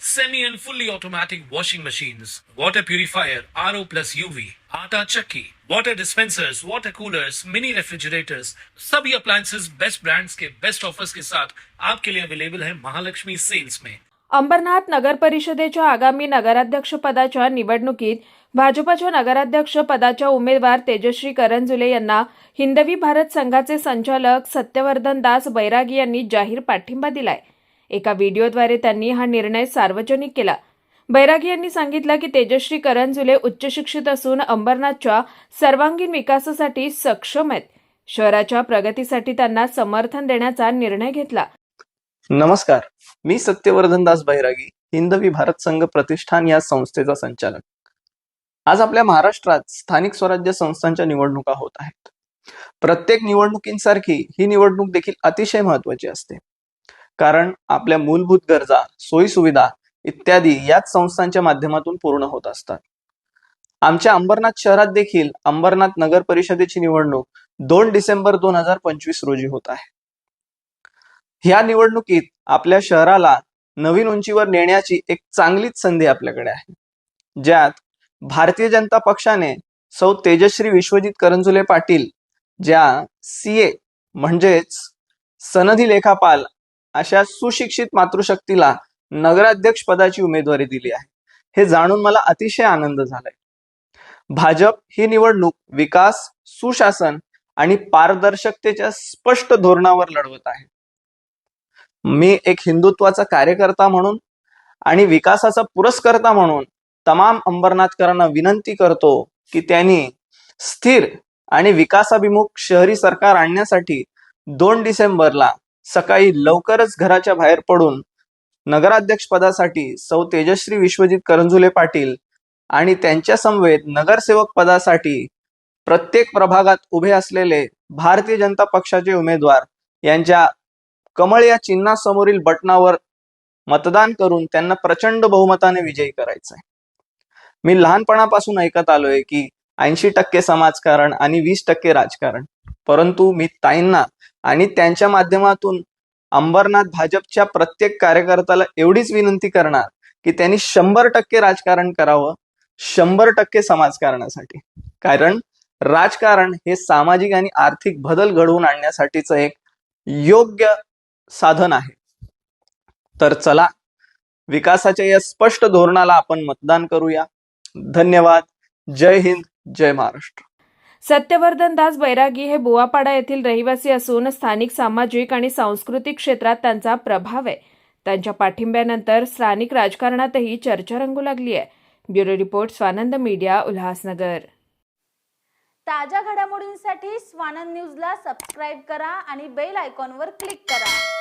semi and fully automatic washing machines, water purifier, RO plus UV, आटा चक्की, water dispensers, water coolers, mini refrigerators, सभी appliances best brands के best offers के साथ आपके लिए अवेलेबल है महालक्ष्मी सेल्स में अंबरनाथ नगर परिषदेच्या आगामी नगराध्यक्ष पदाच्या निवडणुकीत भाजपच्या नगराध्यक्ष पदाच्या उमेदवार तेजश्री करंजुले यांना हिंदवी भारत संघाचे संचालक सत्यवर्धन दास बैरागी यांनी जाहीर पाठिंबा दिलाय. एका व्हिडिओद्वारे त्यांनी हा निर्णय सार्वजनिक केला. बैरागी यांनी सांगितलं की तेजश्री करंजुले उच्च शिक्षित असून अंबरनाथच्या सर्वांगीण विकासासाठी सक्षम आहेत. शहराच्या प्रगतीसाठी त्यांना समर्थन देण्याचा निर्णय घेतला. नमस्कार. मी सत्यवर्धन दास बैरागी हिंदवी भारत संघ प्रतिष्ठान या संस्थेचा संचालक. आज आपल्या महाराष्ट्रात स्थानिक स्वराज्य संस्थांच्या निवडणुका होत आहेत. प्रत्येक निवडणुकींसारखी ही निवडणूक देखील अतिशय महत्वाची असते. कारण आपल्या मूलभूत गरजा सोयीसुविधा इत्यादी याच संस्थांच्या माध्यमातून पूर्ण होत असतात. आमच्या अंबरनाथ शहरात देखील अंबरनाथ नगर परिषदेची निवडणूक दोन डिसेंबर दोन हजार पंचवीस रोजी होत आहे. ह्या निवडणुकीत आपल्या शहराला नवीन उंचीवर नेण्याची एक चांगलीच संधी आपल्याकडे आहे. ज्यात भारतीय जनता पक्षाने सौ तेजश्री विश्वजित करंजुले पाटील ज्या सी ए म्हणजेच सनदी लेखापाल अशा सुशिक्षित मातृशक्तीला नगराध्यक्ष पदाची उमेदवारी दिली आहे. हे जाणून मला अतिशय आनंद झालाय. भाजप ही निवडणूक विकास सुशासन आणि पारदर्शकतेच्या स्पष्ट धोरणावर लढवत आहे. मी एक हिंदुत्वाचा कार्यकर्ता म्हणून आणि विकासाचा पुरस्कर्ता म्हणून तमाम अंबरनाथकरांना विनंती करतो की त्यांनी स्थिर आणि विकासाभिमुख शहरी सरकार आणण्यासाठी दोन डिसेंबरला सकाळी लवकरच घराच्या बाहेर पडून नगराध्यक्ष पदासाठी सौ तेजश्री विश्वजित करंजुले पाटील आणि त्यांच्या समवेत नगरसेवक पदासाठी प्रत्येक प्रभागात उभे असलेले भारतीय जनता पक्षाचे उमेदवार यांच्या कमळ या चिन्हासमोरील बटनावर मतदान करून त्यांना प्रचंड बहुमताने विजयी करायचंय. आहे मी लहानपणापासून ऐकत आलोय की ऐंशी टक्के समाजकारण आणि वीस टक्के राजकारण. परंतु मी ताईंना आणि त्यांच्या माध्यमातून अंबरनाथ भाजपच्या प्रत्येक कार्यकर्त्याला एवढीच विनंती करणार की त्यांनी शंभर टक्के राजकारण करावं शंभर टक्के समाजकारणासाठी कारण राजकारण हे सामाजिक आणि आर्थिक बदल घडवून आणण्यासाठीचं एक योग्य साधन आहे. तर चला विकासाच्या या स्पष्ट धोरणाला आपण मतदान करूया. धन्यवाद. जय हिंद. जय महाराष्ट्र. सत्यवर्धन दास बैरागी हे बुवापाडा येथील रहिवासी असून स्थानिक सामाजिक आणि सांस्कृतिक क्षेत्रात त्यांचा प्रभाव आहे. त्यांच्या पाठिंब्यानंतर स्थानिक राजकारणातही चर्चा रंगू लागली आहे. Bureau report Swanand media Ulhasnagar. ताज्या घडामोडींसाठी स्वानंद न्यूजला सबस्क्राईब करा आणि बेल आयकॉनवर क्लिक करा.